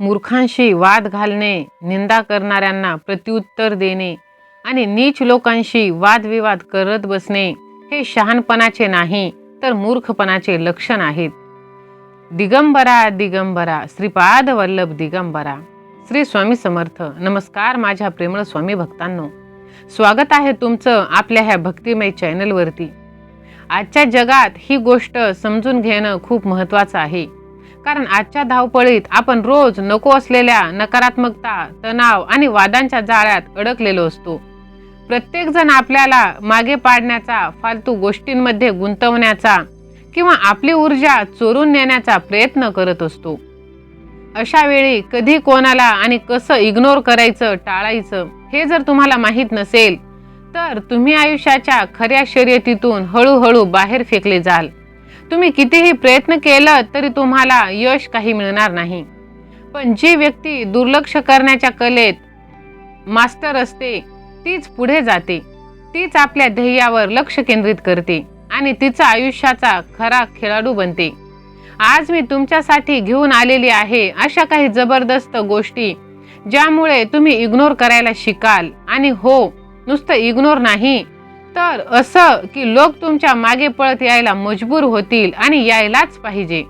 मूर्खांशी वाद घालणे निंदा करणाऱ्यांना प्रत्युत्तर देणे आणि नीच लोकांशी वादविवाद करत बसणे हे शहाणपणाचे नाही तर मूर्खपणाचे लक्षण आहेत. दिगंबरा दिगंबरा श्रीपाद वल्लभ दिगंबरा. श्री स्वामी समर्थ. नमस्कार माझ्या प्रेमळ स्वामी भक्तांनो. स्वागत आहे तुमचं आपल्या ह्या भक्तिमय चॅनलवरती. आजच्या जगात ही गोष्ट समजून घेणं खूप महत्त्वाचं आहे. कारण आजच्या धावपळीत आपण रोज नको असलेल्या नकारात्मकता तणाव आणि वादांच्या जाळ्यात अडकलेलो असतो. प्रत्येकजण आपल्याला मागे पाडण्याचा फालतू गोष्टींमध्ये गुंतवण्याचा किंवा आपली ऊर्जा चोरून नेण्याचा प्रयत्न करत असतो. अशा वेळी कधी कोणाला आणि कसं इग्नोर करायचं टाळायचं हे जर तुम्हाला माहीत नसेल तर तुम्ही आयुष्याच्या खऱ्या शर्यतीतून हळूहळू बाहेर फेकले जाल. तुम्ही कितीही प्रयत्न केला तरी तुम्हाला यश काही मिळणार नाही. पण जी व्यक्ती दुर्लक्ष करण्याच्या कलेत मास्टर असते तीच पुढे जाते. तीच आपल्या ध्येयावर लक्ष केंद्रित करते आणि तिचा आयुष्याचा खरा खेळाडू बनते. आज मी तुमच्यासाठी घेऊन आलेली आहे अशा काही जबरदस्त गोष्टी ज्यामुळे तुम्ही इग्नोर करायला शिकाल आणि हो नुसतं इग्नोर नाही तर असं की लोक तुमच्या मागे पळत यायला मजबूर होतील आणि यायलाच पाहिजे.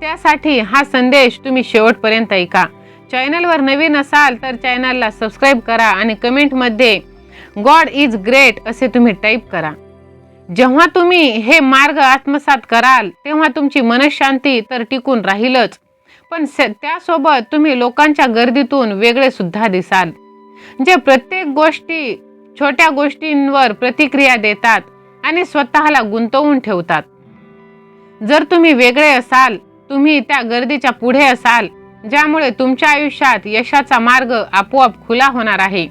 त्यासाठी हा संदेश तुम्ही शेवटपर्यंत ऐका. चॅनलवर नवीन असाल तर चॅनलला सबस्क्राईब करा आणि कमेंटमध्ये गॉड इज ग्रेट असे तुम्ही टाईप करा. जेव्हा तुम्ही हे मार्ग आत्मसात कराल तेव्हा तुमची मनशांती तर टिकून राहीलच. पण स- त्यासोबत तुम्ही लोकांच्या गर्दीतून वेगळे सुद्धा दिसाल. जे प्रत्येक गोष्टी छोट्या गोष्टींवर प्रतिक्रिया देतात आणि स्वतःला गुंतवून ठेवतात. जर तुम्ही वेगळे असाल तुम्ही त्या गर्दीच्या पुढे असाल ज्यामुळे तुमच्या आयुष्यात यशाचा मार्ग आपोआप खुला होणार आहे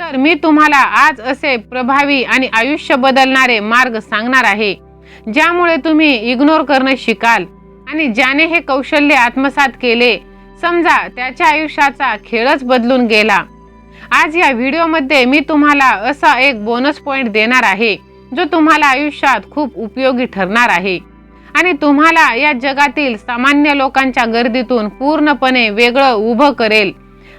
तर मी तुम्हाला आज असे प्रभावी आणि आयुष्य बदलणारे मार्ग सांगणार आहे ज्यामुळे तुम्ही इग्नोर करणं शिकाल आणि ज्याने हे कौशल्य आत्मसात केले समजा त्याच्या आयुष्याचा खेळच बदलून गेला. आज या व्हिडिओमध्ये मी तुम्हाला असा एक बोनस पॉइंट देणार आहे जो तुम्हाला आयुष्यात खूप उपयोगी ठरणार आहे. आणि तुम्हाला या जगातील सामान्य लोकांच्या गर्दीतून पूर्णपणे वेगळं उभं करेल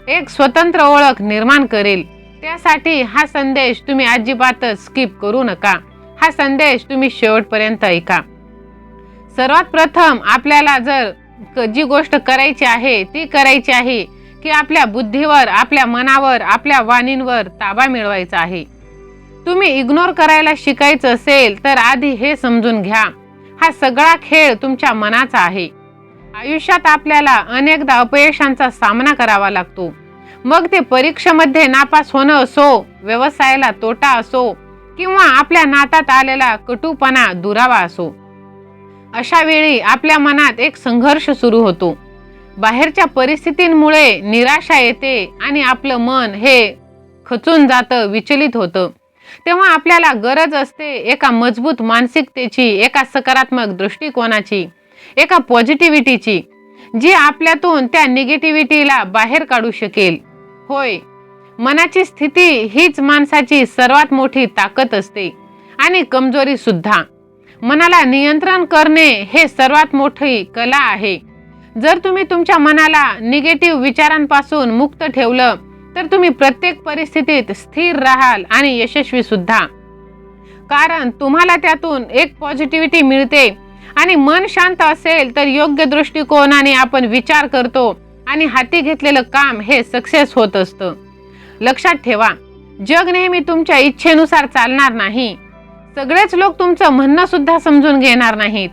एक स्वतंत्र ओळख निर्माण करेल. त्यासाठी हा संदेश तुम्ही अजिबातच स्किप करू नका. हा संदेश तुम्ही शेवटपर्यंत ऐका. सर्वात प्रथम आपल्याला जर क- जी गोष्ट करायची आहे ती करायची आहे की आपल्या बुद्धीवर आपल्या मनावर आपल्या वाणींवर ताबा मिळवायचा आहे. तुम्ही इग्नोर करायला शिकायचं असेल तर आधी हे समजून घ्या. हा सगळा खेळ तुमच्या मनाचा आहे. आयुष्यात आपल्याला अनेकदा अपयशांचा सामना करावा लागतो. मग ते परीक्षेमध्ये नापास होणं असो व्यवसायाला तोटा असो किंवा आपल्या नातात आलेला कटुपणा दुरावा असो. अशा वेळी आपल्या मनात एक संघर्ष सुरू होतो. बाहेरच्या परिस्थितींमुळे निराशा येते आणि आपलं मन हे खचून जातं विचलित होतं. तेव्हा आपल्याला गरज असते एका मजबूत मानसिकतेची एका सकारात्मक दृष्टिकोनाची एका पॉझिटिव्हिटीची जी आपल्यातून त्या निगेटिव्हिटीला बाहेर काढू शकेल. होय मनाची स्थिती हीच माणसाची सर्वात मोठी ताकद असते आणि कमजोरी सुद्धा मनाला नियंत्रण करणे हे सर्वात मोठी कला आहे. जर तुम्ही तुमच्या मनाला निगेटिव्ह विचारांपासून मुक्त ठेवलं तर तुम्ही प्रत्येक परिस्थितीत स्थिर राहाल आणि यशस्वी सुद्धा. कारण तुम्हाला त्यातून एक पॉझिटिव्हिटी मिळते आणि मन शांत असेल तर योग्य दृष्टिकोनाने आपण विचार करतो आणि हाती घेतलेलं काम हे सक्सेस होत असतं. लक्षात ठेवा जग नेहमी तुमच्या इच्छेनुसार चालणार नाही. सगळेच लोक तुमचं म्हणणं सुद्धा समजून घेणार नाहीत.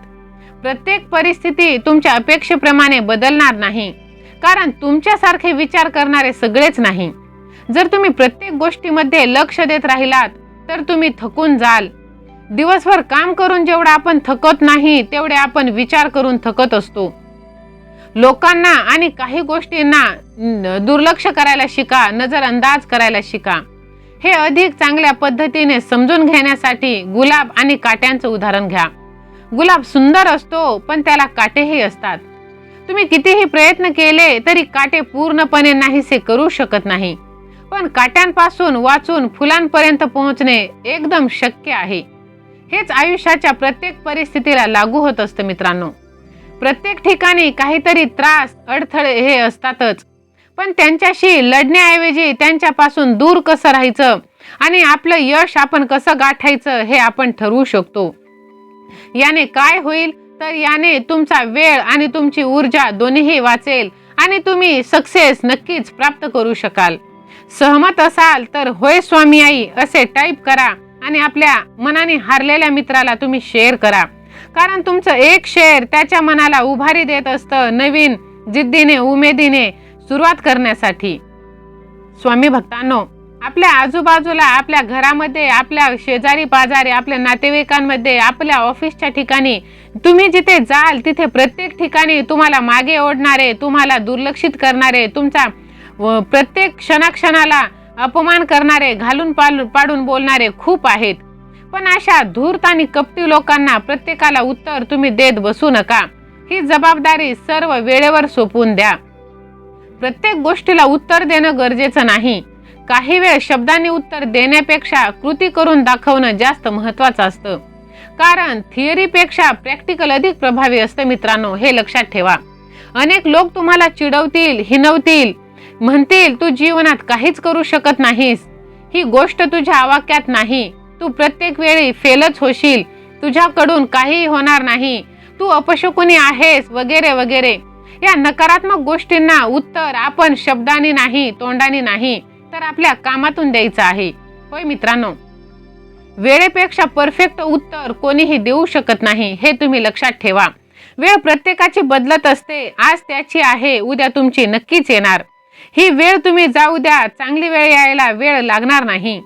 प्रत्येक परिस्थिती तुमच्या अपेक्षेप्रमाणे बदलणार नाही. कारण तुमच्यासारखे विचार करणारे सगळेच नाही. जर तुम्ही प्रत्येक गोष्टीमध्ये लक्ष देत राहिलात तर तुम्ही थकून जाल. दिवसभर काम करून जेवढं आपण थकत नाही तेवढे आपण विचार करून थकत असतो. लोकांना आणि काही गोष्टींना दुर्लक्ष करायला शिका नजरअंदाज करायला शिका. हे अधिक चांगल्या पद्धतीने समजून घेण्यासाठी गुलाब आणि काट्यांचं उदाहरण घ्या. गुलाब सुंदर असतो पण त्याला काटेही असतात. तुम्ही कितीही प्रयत्न केले तरी काटे पूर्णपणे नाहीसे करू शकत नाही. पण काट्यांपासून वाचून फुलांपर्यंत पोहोचणे एकदम शक्य आहे. हेच आयुष्याच्या प्रत्येक परिस्थितीला लागू होत असतं मित्रांनो. प्रत्येक ठिकाणी काहीतरी त्रास अडथळे हे असतातच. पण त्यांच्याशी लढण्याऐवजी त्यांच्यापासून दूर कसं राहायचं आणि आपलं यश आपण कसं गाठायचं हे आपण ठरवू शकतो. याने काय होईल? तर याने तुमचा वेळ आणि तुमची ऊर्जा दोन्हीही वाचेल आणि तुम्ही सक्सेस नक्कीच प्राप्त करू शकाल. सहमत असाल तर होय स्वामी आई असे टाईप करा आणि आपल्या मनाने हारलेल्या मित्राला तुम्ही शेअर करा. कारण तुमचं एक शेअर त्याच्या मनाला उभारी देत असतं नवीन जिद्दीने उमेदीने सुरुवात करण्यासाठी. स्वामी भक्तांनो आपल्या आजूबाजूला आपल्या घरामध्ये आपल्या शेजारी पाजारी आपल्या नातेवाईकांमध्ये आपल्या ऑफिसच्या ठिकाणी तुम्ही जिथे जाल तिथे प्रत्येक ठिकाणी तुम्हाला मागे ओढणारे तुम्हाला दुर्लक्षित करणारे तुमचा व प्रत्येक क्षणाक्षणाला अपमान करणारे घालून पाल पाडून बोलणारे खूप आहेत. पण अशा धूर्त आणि कपटी लोकांना प्रत्येकाला उत्तर तुम्ही देत बसू नका. ही जबाबदारी सर्व वेळेवर सोपवून द्या. प्रत्येक गोष्टीला उत्तर देणं गरजेचं नाही. काही वेळ शब्दाने उत्तर देण्यापेक्षा कृती करून दाखवणं जास्त महत्वाचं असतं. कारण थिअरीपेक्षा प्रॅक्टिकल अधिक प्रभावी असतं मित्रांनो हे लक्षात ठेवा. अनेक लोक तुम्हाला चिडवतील हिनवतील म्हणतील तू जीवनात काहीच करू शकत नाहीस. ही गोष्ट तुझ्या आवाक्यात नाही. तू प्रत्येक वेळी फेलच होशील. तुझ्याकडून काहीही होणार नाही. तू अपशकुनी आहेस वगैरे वगैरे. या नकारात्मक गोष्टींना उत्तर आपण शब्दांनी नाही तोंडाने नाही. तर आपल्या कामातून द्यायचं आहे. होय मित्रांनो? वेळेपेक्षा परफेक्ट उत्तर कोणीही देऊ शकत नाही हे तुम्ही लक्षात ठेवा. वेळ प्रत्येकाची बदलत असते आज त्याची आहे उद्या तुमची नक्कीच येणार. ही वेळ तुम्ही जाऊ द्या चांगली वेळ यायला वेळ लागणार नाही.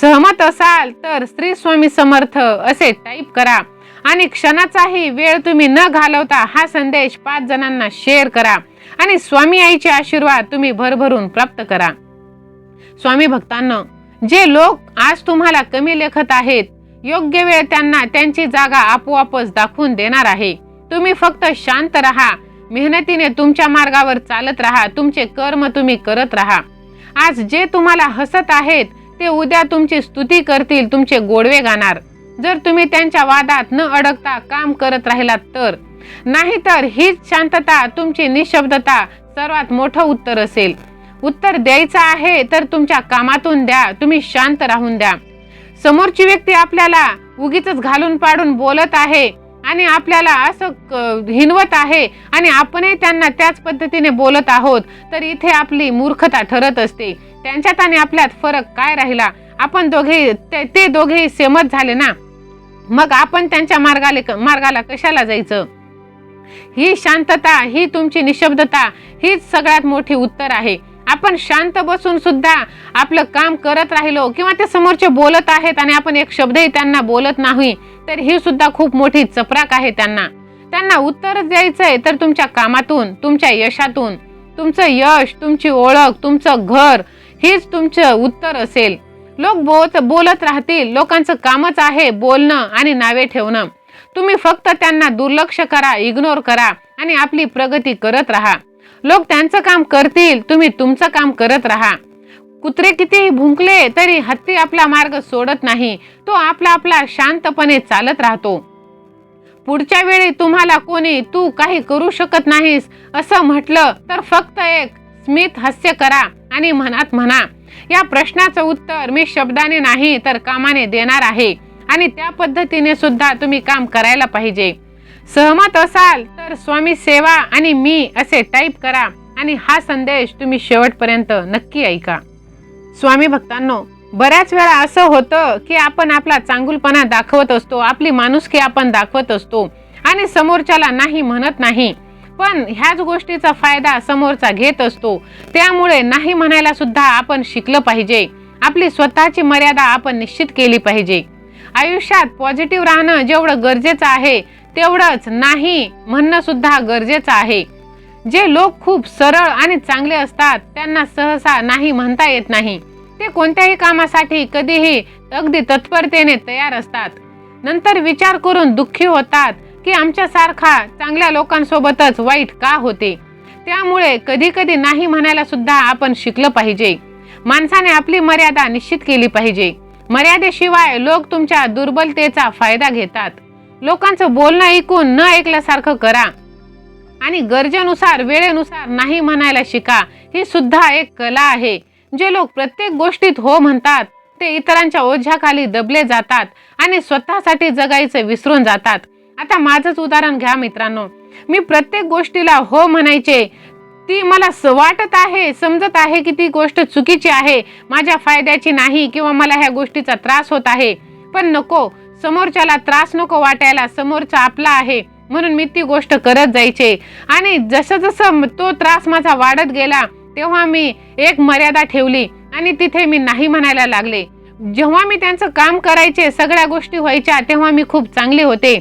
सहमत असाल तर श्री स्वामी समर्थ असे टाईप करा. आणि क्षणाचाही वेळ तुम्ही न घालवता हा संदेश पाच जणांना शेअर करा. आणि स्वामी आईचे आशीर्वाद तुम्ही भरभरून प्राप्त करा. स्वामी भक्तांना जे लोक आज तुम्हाला कमी लेखत आहेत योग्य वेळ त्यांना त्यांची जागा आपोआपच दाखवून देणार आहे. तुम्ही फक्त शांत राहा मेहनतीने तुमच्या मार्गावर चालत राहा तुमचे कर्म तुम्ही करत राहा. आज जे तुम्हाला हसत आहेत ते उद्या तुमची स्तुती करतील तुमचे गोडवे गाणार. जर तुम्ही त्यांच्या वादात न अडकता काम करत राहिलात तर. नाहीतर हीच शांतता तुमची निशब्दता सर्वात मोठं उत्तर असेल. उत्तर द्यायचं आहे तर तुमच्या कामातून द्या. तुम्ही शांत राहून द्या. समोरची व्यक्ती आपल्याला उगीच घालून पाडून बोलत आहे आणि आपल्याला असं क- हिनवत आहे आणि आपणही त्यांना त्याच पद्धतीने बोलत आहोत तर इथे आपली मूर्खता ठरत असते. त्यांच्यात आणि आपल्यात फरक काय राहिला? आपण दोघे ते- ते दोघेही सेमत झाले ना? मग आपण त्यांच्या मार्गाले मार्गाला कशाला जायचं? ही शांतता ही तुमची निशब्दता हीच सगळ्यात मोठी उत्तर आहे. आपण शांत बसून सुद्धा आपलं काम करत राहिलो किंवा ते समोरचे बोलत आहेत आणि आपण एक शब्दही त्यांना बोलत नाही तर ही सुद्धा खूप मोठी चपराक आहे त्यांना. त्यांना उत्तर द्यायचंय तर तुमच्या कामातून तुमच्या यशातून तुमचं यश तुमची ओळख तुमचं घर हेच तुमचं उत्तर असेल. लोक बोत बोलत राहतील लोकांचं कामच आहे बोलणं आणि नावे ठेवणं. तुम्ही फक्त त्यांना दुर्लक्ष करा इग्नोर करा आणि आपली प्रगती करत राहा. लोक त्यांचं काम करतील तुम्ही तुमचं काम करत राहा. कुत्रे कितीही भुंकले तरी हत्ती आपला मार्ग सोडत नाही तो आपला आपला शांतपणे चालत राहतो. पुढच्या वेळी तुम्हाला कोणी तू काही करू शकत नाहीस असं म्हटलं तर फक्त एक स्मित हास्य करा आणि मनात म्हणा. या प्रश्नाचं उत्तर मी शब्दाने नाही तर कामाने देणार आहे. आणि त्या पद्धतीने सुद्धा तुम्ही काम करायला पाहिजे. सहमत असाल तर स्वामी सेवा आणि मी असे टाईप करा आणि हा संदेश तुम्ही शेवटपर्यंत नक्की ऐका. स्वामी भक्तांनो बऱ्याच वेळा असं होतं की आपण आपला चांगुलपणा दाखवत असतो आपली माणुसकी आपण दाखवत असतो आणि समोरच्याला नाही म्हणत नाही. पण ह्याच गोष्टीचा फायदा समोरचा घेत असतो. त्यामुळे नाही म्हणायला सुद्धा आपण शिकलं पाहिजे. आपली स्वतःची मर्यादा आपण निश्चित केली पाहिजे. आयुष्यात पॉझिटिव्ह राहणं जेवढं गरजेचं आहे तेवढंच नाही म्हणणं सुद्धा गरजेचं आहे. जे लोक खूप सरळ आणि चांगले असतात त्यांना सहसा नाही म्हणता येत नाही. ते कोणत्याही कामासाठी कधीही अगदी तत्परतेने तयार असतात. नंतर विचार करून दुःखी होतात की आमच्यासारखा चांगल्या लोकांसोबतच वाईट का होते? त्यामुळे कधी कधी नाही म्हणायला सुद्धा आपण शिकलं पाहिजे. माणसाने आपली मर्यादा निश्चित केली पाहिजे. मर्यादेशिवाय लोक तुमच्या दुर्बलतेचा फायदा घेतात. लोकांचं बोलणं ऐकून न ऐकल्यासारखं करा. आणि गरजेनुसार वेळेनुसार नाही म्हणायला शिका. ही सुद्धा एक कला आहे. जे लोक प्रत्येक गोष्टीत हो म्हणतात ते इतरांच्या ओझ्याखाली दबले जातात आणि स्वतःसाठी जगायचं विसरून जातात. आता माझंच उदाहरण घ्या मित्रांनो. मी प्रत्येक गोष्टीला हो म्हणायचे. ती मला वाटत आहे समजत आहे की ती गोष्ट चुकीची आहे माझ्या फायद्याची नाही किंवा मला ह्या गोष्टीचा त्रास होत आहे. पण नको समोरच्याला त्रास नको वाटायला समोरचा आपला आहे म्हणून मी ती गोष्ट करत जायचे. आणि जसं जसं तो त्रास माझा वाढत गेला तेव्हा मी एक मर्यादा ठेवली आणि तिथे मी नाही म्हणायला लागले. जेव्हा मी त्यांचं काम करायचे सगळ्या गोष्टी व्हायच्या तेव्हा मी खूप चांगले होते.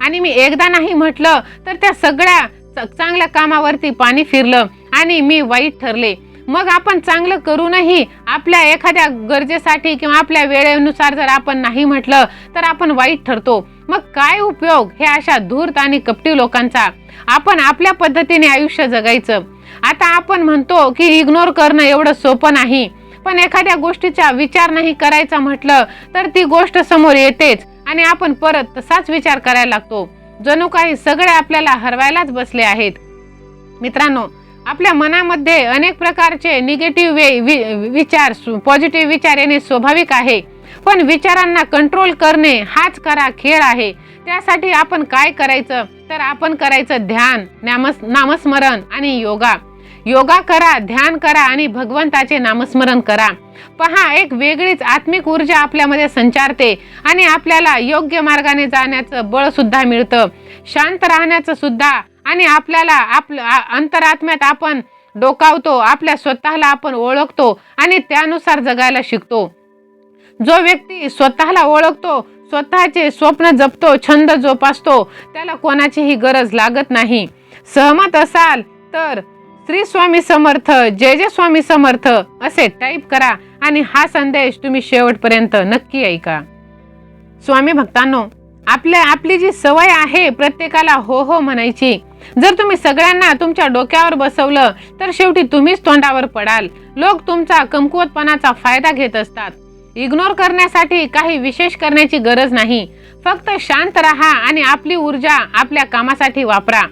आणि मी एकदा नाही म्हटलं तर त्या सगळ्या च- चांगल्या कामावरती पाणी फिरलं आणि मी वाईट ठरले. मग आपण चांगलं करूनही आपल्या एखाद्या गरजेसाठी किंवा आपल्या वेळेनुसार जर आपण नाही म्हटलं तर आपण वाईट ठरतो. मग काय उपयोग? हे अशा धूर्त आणि कपटी लोकांचा. आपण आपल्या पद्धतीने आयुष्य जगायचं. आता आपण म्हणतो की इग्नोर करणं एवढं सोपं नाही. पण एखाद्या गोष्टीचा विचार नाही करायचा म्हटलं तर ती गोष्ट समोर येतेच आणि आपण परत तसाच विचार करायला लागतो. जणू काही सगळे आपल्याला हरवायलाच बसले आहेत. मित्रांनो आपल्या मनामध्ये अनेक प्रकारचे निगेटिव्ह विचार पॉझिटिव्ह विचार येणे स्वाभाविक आहे. पण विचारांना कंट्रोल करणे हाच करा खेळ आहे. त्यासाठी आपण काय करायचं? तर आपण करायचं ध्यान नामस नामस्मरण आणि योगा. योगा करा ध्यान करा आणि भगवंताचे नामस्मरण करा. पहा एक वेगळीच आत्मिक ऊर्जा आपल्यामध्ये संचारते आणि आपल्याला योग्य मार्गाने जाण्याचं बळ सुद्धा मिळतं. शांत राहण्याचं सुद्धा आणि आपल्याला आपलं अंतरात्म्यात आपण डोकावतो आपल्या स्वतःला आपण ओळखतो आणि त्यानुसार जगायला शिकतो. जो व्यक्ती स्वतःला ओळखतो स्वतःचे स्वप्न जपतो छंद जोपासतो त्याला कोणाचीही गरज लागत नाही. सहमत असाल तर श्री स्वामी समर्थ जय जय स्वामी समर्थ असे टाईप करा आणि हा संदेश तुम्ही शेवटपर्यंत नक्की ऐका. स्वामी भक्तांनो आपल्या आपली जी सवय आहे प्रत्येकाला हो हो म्हणायची जर तुम्ही सगळ्यांना तुमच्या डोक्यावर बसवलं तर शेवटी तुम्हीच तोंडावर पडाल. लोक तुमचा कमकुवतपणाचा फायदा घेत असतात. इग्नोर करण्यासाठी काही विशेष करण्याची गरज नाही. फक्त शांत राहा आणि आपली ऊर्जा आपल्या कामासाठी वापरा.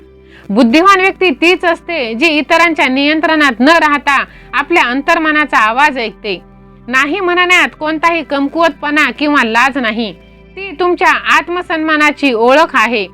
बुद्धिमान व्यक्ती तीच असते जी इतरांच्या नियंत्रणात न राहता आपल्या अंतर्मनाचा आवाज ऐकते. नाही म्हणण्यात कोणताही कमकुवतपणा किंवा लाज नाही. ती तुमच्या आत्मसन्मानाची ओळख आहे.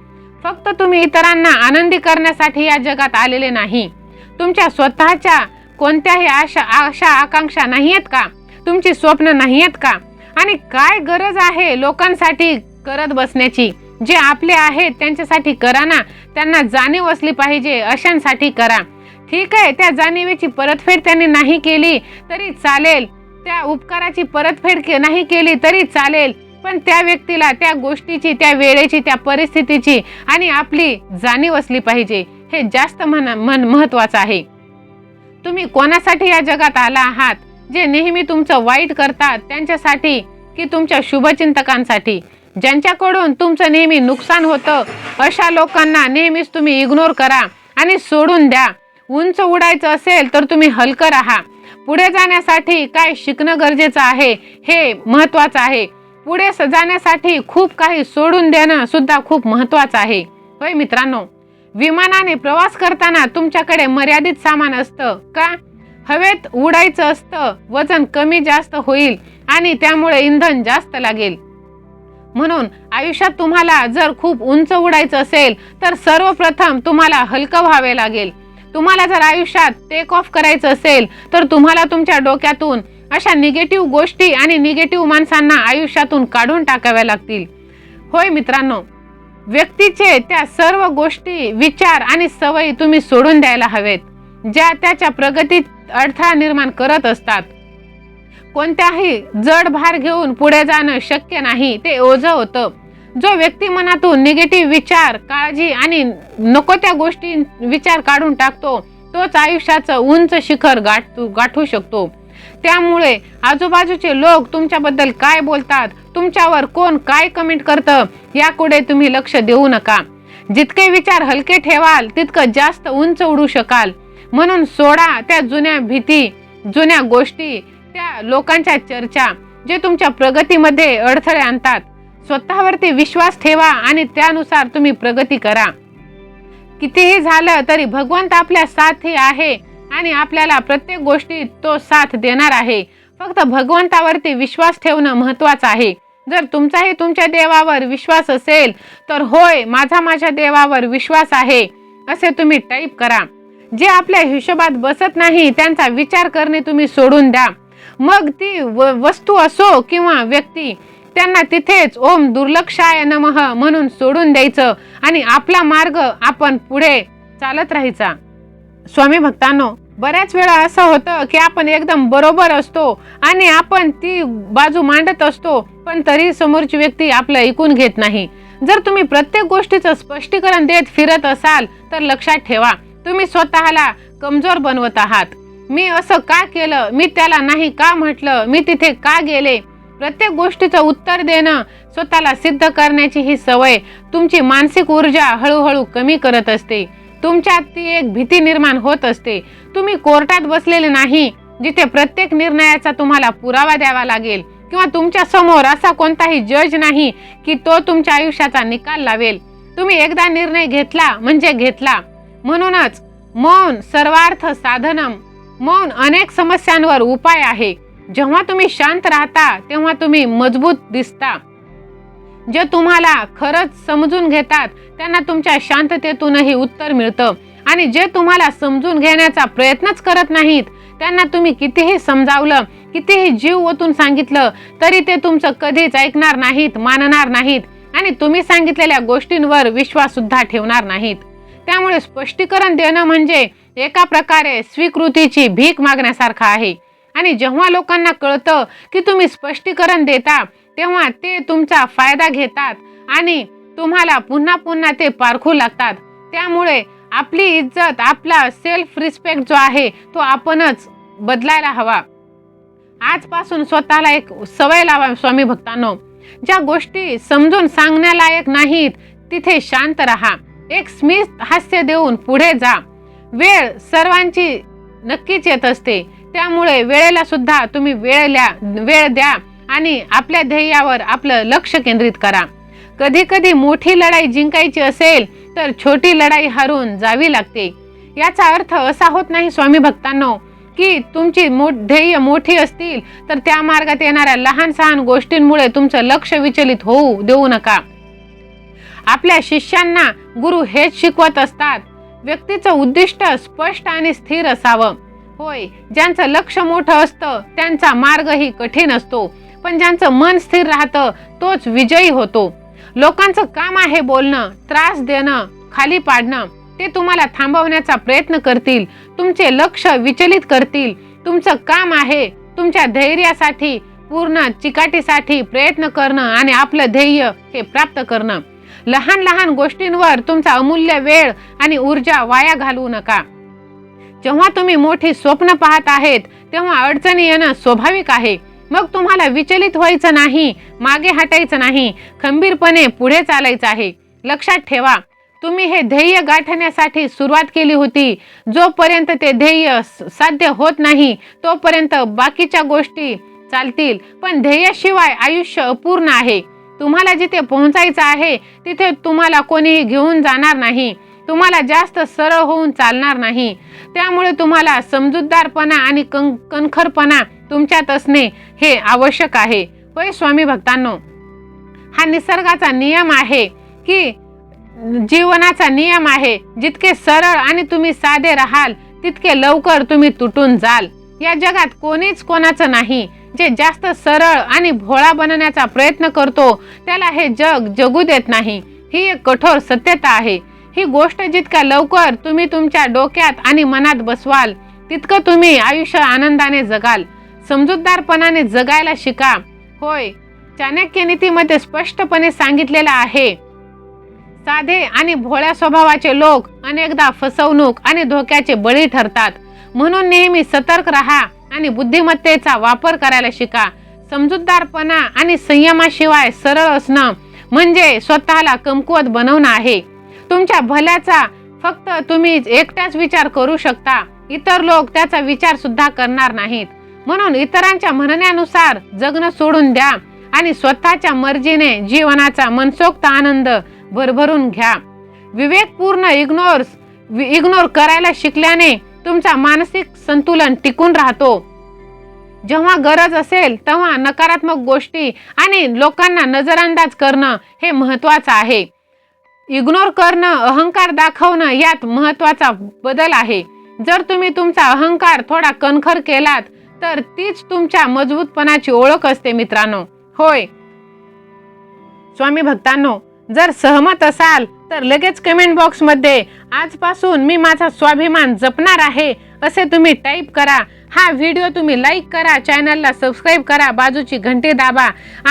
फक्त तुम्ही इतरांना आनंदी करण्यासाठी या जगात आलेले नाही. तुमच्या स्वतःच्या कोणत्याही आशा आशा आकांक्षा नाही आहेत का? तुमची स्वप्न नाही आहेत का? आणि काय गरज आहे लोकांसाठी करत बसण्याची? जे आपले आहेत त्यांच्यासाठी करा ना. त्यांना जाणीव असली पाहिजे अशांसाठी करा. ठीक आहे त्या जाणीवेची परतफेड त्यांनी नाही केली तरी चालेल. त्या उपकाराची परतफेड के- नाही केली तरी चालेल. पण त्या व्यक्तीला त्या गोष्टीची त्या वेळेची त्या परिस्थितीची आणि आपली जाणीव असली पाहिजे हे जास्त मन मन महत्वाचं आहे. तुम्ही कोणासाठी या जगात आला आहात जे नेहमी तुमचं वाईट करतात त्यांच्यासाठी की तुमच्या शुभचिंतकांसाठी? ज्यांच्याकडून तुमचं नेहमी नुकसान होतं अशा लोकांना नेहमीच तुम्ही इग्नोर करा आणि सोडून द्या. उंच उडायचं असेल तर तुम्ही हलकं राहा. पुढे जाण्यासाठी काय शिकणं गरजेचं आहे हे महत्त्वाचं आहे. पुढे सजाण्यासाठी जाण्यासाठी खूप काही सोडून देणं सुद्धा खूप महत्वाचं आहे. होय मित्रांनो विमानाने प्रवास करताना तुमच्याकडे मर्यादित सामान असतं का? हवेत उडायचं असतं वजन कमी जास्त होईल आणि त्यामुळे इंधन जास्त लागेल. म्हणून आयुष्यात तुम्हाला जर खूप उंच उडायचं असेल तर सर्वप्रथम तुम्हाला हलकं व्हावे लागेल. तुम्हाला जर आयुष्यात टेक ऑफ करायचं असेल तर तुम्हाला तुमच्या डोक्यातून अशा निगेटिव्ह गोष्टी आणि निगेटिव्ह माणसांना आयुष्यातून काढून टाकाव्या लागतील. होय मित्रांनो व्यक्तीचे त्या सर्व गोष्टी विचार आणि सवयी तुम्ही सोडून द्यायला हवेत ज्या त्याच्या प्रगतीत अडथळा निर्माण करत असतात. कोणत्याही जड भार घेऊन पुढे जाणं शक्य नाही ते ओझं होतं. जो व्यक्ती मनातून निगेटिव्ह विचार काळजी आणि नको त्या गोष्टी विचार काढून टाकतो तोच आयुष्याचं उंच शिखर गाठू गाठू शकतो. त्यामुळे आजूबाजूचे लोक तुमच्याबद्दल काय बोलतात तुमच्यावर कोण काय कमेंट करतं याकडे तुम्ही लक्ष देऊ नका. जितके विचार हलके ठेवाल तितकं जास्त उंच उडू शकाल. म्हणून सोडा त्या जुन्या भीती जुन्या गोष्टी त्या लोकांच्या चर्चा जे तुमच्या प्रगतीमध्ये अडथळे आणतात. स्वतःवरती विश्वास ठेवा आणि त्यानुसार तुम्ही प्रगती करा. कितीही झालं तरी भगवंत आपल्या साथी आहे. आणि आपल्याला प्रत्येक गोष्टीत तो साथ देणार आहे. फक्त भगवंतावरती विश्वास ठेवणं महत्वाचं आहे. जर तुमचाही तुमच्या देवावर विश्वास असेल तर होय माझा माझ्या देवावर विश्वास आहे असे तुम्ही टाईप करा. जे आपल्या हिशोबात बसत नाही त्यांचा विचार करणे तुम्ही सोडून द्या. मग ती व- वस्तू असो किंवा व्यक्ती त्यांना तिथेच ओम दुर्लक्षाय नमः म्हणून सोडून द्यायचं आणि आपला मार्ग आपण पुढे चालत राहायचा. स्वामी भक्तांनो बऱ्याच वेळा असं होतं की आपण एकदम बरोबर असतो आणि आपण ती बाजू मांडत असतो पण तरी समोरची व्यक्ती आपलं ऐकून घेत नाही. जर तुम्ही प्रत्येक गोष्टीचं स्पष्टीकरण देत फिरत असाल तर लक्षात ठेवा तुम्ही स्वतःला कमजोर बनवत आहात. मी असं का केलं? मी त्याला नाही का म्हटलं? मी तिथे का गेले? प्रत्येक गोष्टीचं उत्तर देणं स्वतःला सिद्ध करण्याची ही सवय तुमची मानसिक ऊर्जा हळूहळू कमी करत असते. तुमच्यात ती एक भीती निर्माण होत असते. तुम्ही कोर्टात बसलेले नाही जिथे प्रत्येक निर्णयाचा तुम्हाला पुरावा द्यावा लागेल किंवा तुमच्यासमोर असा कोणताही जज नाही की तो तुमच्या आयुष्याचा निकाल लावेल. तुम्ही एकदा निर्णय घेतला म्हणजे घेतला. म्हणूनच मौन सर्वार्थ साधनम मौन अनेक समस्यांवर उपाय आहे. जेव्हा तुम्ही शांत राहता तेव्हा तुम्ही मजबूत दिसता. जे तुम्हाला खरंच समजून घेतात त्यांना तुमच्या शांततेतूनही उत्तर मिळतं. आणि जे तुम्हाला समजून घेण्याचा प्रयत्नच करत नाहीत त्यांना तुम्ही कितीही समजावलं कितीही जीव ओतून सांगितलं तरी ते तुमचं कधीच ऐकणार नाहीत मानणार नाहीत. आणि तुम्ही सांगितलेल्या गोष्टींवर विश्वास सुद्धा ठेवणार नाहीत. त्यामुळे स्पष्टीकरण देणं म्हणजे एका प्रकारे स्वीकृतीची भीक मागण्यासारखं आहे. आणि जेव्हा लोकांना कळतं की तुम्ही स्पष्टीकरण देता तेव्हा ते तुमचा फायदा घेतात आणि तुम्हाला पुन्हा पुन्हा ते पारखू लागतात. त्यामुळे आपली इज्जत आपला सेल्फ रिस्पेक्ट जो आहे तो आपणच बदलायला हवा. आजपासून स्वतःला एक सवय लावा स्वामी भक्तांनो. ज्या गोष्टी समजून सांगण्यालायक नाहीत तिथे शांत राहा. एक स्मित हास्य देऊन पुढे जा. वेळ सर्वांची नक्कीच येत असते. त्यामुळे वेळेला सुद्धा तुम्ही वेळ द्या वेळ द्या. आणि आपल्या ध्येयावर आपलं लक्ष केंद्रित करा. कधी कधी मोठी लढाई जिंकायची असेल तर छोटी लढाई हरून जावी लागते. याचा अर्थ असा होत नाही स्वामी भक्तांनो की तुमची मो ध्येय मोठी असतील तर त्या मार्गात येणाऱ्या लहान सहान गोष्टींमुळे तुमचं लक्ष विचलित होऊ देऊ नका. आपल्या शिष्यांना गुरु हेच शिकवत असतात व्यक्तीचं उद्दिष्ट स्पष्ट आणि स्थिर असावं. होय ज्यांचं लक्ष मोठं असतं त्यांचा मार्गही कठीण असतो. पण ज्यांचं मन स्थिर राहतं तोच विजयी होतो. लोकांचं काम आहे बोलणं त्रास देणं खाली पाडणं. ते तुम्हाला थांबवण्याचा प्रयत्न करतील तुमचे लक्ष विचलित करतील. तुमचं काम आहे तुमच्या धैर्यासाठी पूर्ण चिकाटीसाठी प्रयत्न करणं आणि आपलं ध्येय हे प्राप्त करणं. लहान लहान गोष्टींवर तुमचा अमूल्य वेळ आणि ऊर्जा वाया घालवू नका. जेव्हा तुम्ही मोठी स्वप्न पाहत आहेत तेव्हा अडचणी येणं स्वाभाविक आहे. मग तुम्हाला विचलित व्हायचं नाही मागे हटायचं नाही खंबीरपणे पुढे चालायचं आहे. लक्षात ठेवा तुम्ही हे ध्येय गाठण्यासाठी सुरुवात केली होती. जोपर्यंत ते ध्येय स- साध्य होत नाही तोपर्यंत बाकीच्या गोष्टी चालतील. पण ध्येयाशिवाय आयुष्य अपूर्ण आहे. तुम्हाला जिथे पोहोचायचं आहे तिथे तुम्हाला कोणीही घेऊन जाणार नाही. तुम्हाला जास्त सरळ होऊन चालणार नाही. त्यामुळे तुम्हाला समजूतदारपणा आणि कं कणखरपणा तुमच्यात असणे हे आवश्यक आहे. होय स्वामी भक्तांनो हा निसर्गाचा नियम आहे की जीवनाचा नियम आहे. जितके सरळ आणि तुम्ही साधे राहाल तितके लवकर तुम्ही तुटून जाल. या जगात कोणीच कोणाचं नाही. जे जास्त सरळ आणि भोळा बनण्याचा प्रयत्न करतो त्याला हे जग जगू देत नाही. ही एक कठोर सत्यता आहे. ही गोष्ट जितक्या लवकर तुम्ही तुमच्या डोक्यात आणि मनात बसवाल तितकं तुम्ही आयुष्य आनंदाने जगाल. समजूतदारपणाने जगायला शिका. होय चाणक्य नीतीमध्ये स्पष्टपणे सांगितलेलं आहे. साधे आणि भोळ्या स्वभावाचे लोक अनेकदा फसवणूक आणि धोक्याचे बळी ठरतात. म्हणून नेहमी सतर्क राहा आणि बुद्धिमत्तेचा वापर करायला शिका. समजूतदारपणा आणि संयमाशिवाय सरळ असणं म्हणजे स्वतःला कमकुवत बनवणं आहे. तुमच्या भल्याचा फक्त तुम्ही एकटाच विचार करू शकता. इतर लोक त्याचा विचार सुद्धा करणार नाहीत. म्हणून इतरांच्या म्हणण्यानुसार जगणं सोडून द्या आणि स्वतःच्या मर्जीने जीवनाचा मनसोक्त आनंद भरभरून घ्या. विवेकपूर्ण इग्नोर इग्नोर करायला शिकल्याने तुमचा मानसिक संतुलन टिकून राहतो. जेव्हा गरज असेल तेव्हा नकारात्मक गोष्टी आणि लोकांना नजरअंदाज करणं हे महत्वाचं आहे. इग्नोर करणं अहंकार दाखवणं यात महत्त्वाचा बदल आहे. जर तुम्ही तुमचा अहंकार थोडा कणखर केलात तर तीच तुमच्या मजबूतपणाची ओळख असते मित्रांनो. होय. स्वामी भक्तांनो जर सहमत असाल तर लगेच कमेंट बॉक्समध्ये आजपासून मी माझा स्वाभिमान जपणार आहे असे तुम्ही टाईप करा. हा व्हिडिओ तुम्ही लाईक करा चॅनलला सबस्क्राईब करा बाजूची घंटी दाबा.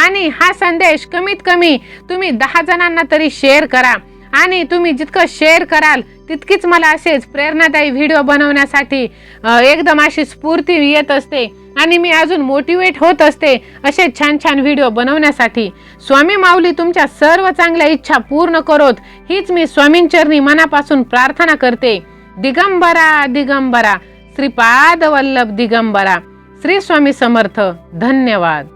आणि हा संदेश कमीत कमी तुम्ही दहा जणांना तरी शेअर करा. आणि तुम्ही जितकं शेअर कराल तितकीच मला असेच प्रेरणादायी व्हिडिओ बनवण्यासाठी एकदम अशी स्फूर्ती येत असते. आणि मी अजून मोटिवेट होत असते असे छान छान व्हिडिओ बनवण्यासाठी. स्वामी माऊली तुमच्या सर्व चांगल्या इच्छा पूर्ण करोत हीच मी स्वामींचरणी मनापासून प्रार्थना करते. दिगंबरा दिगंबरा. श्रीपाद वल्लभ दिगंबरा. श्री स्वामी समर्थ. धन्यवाद.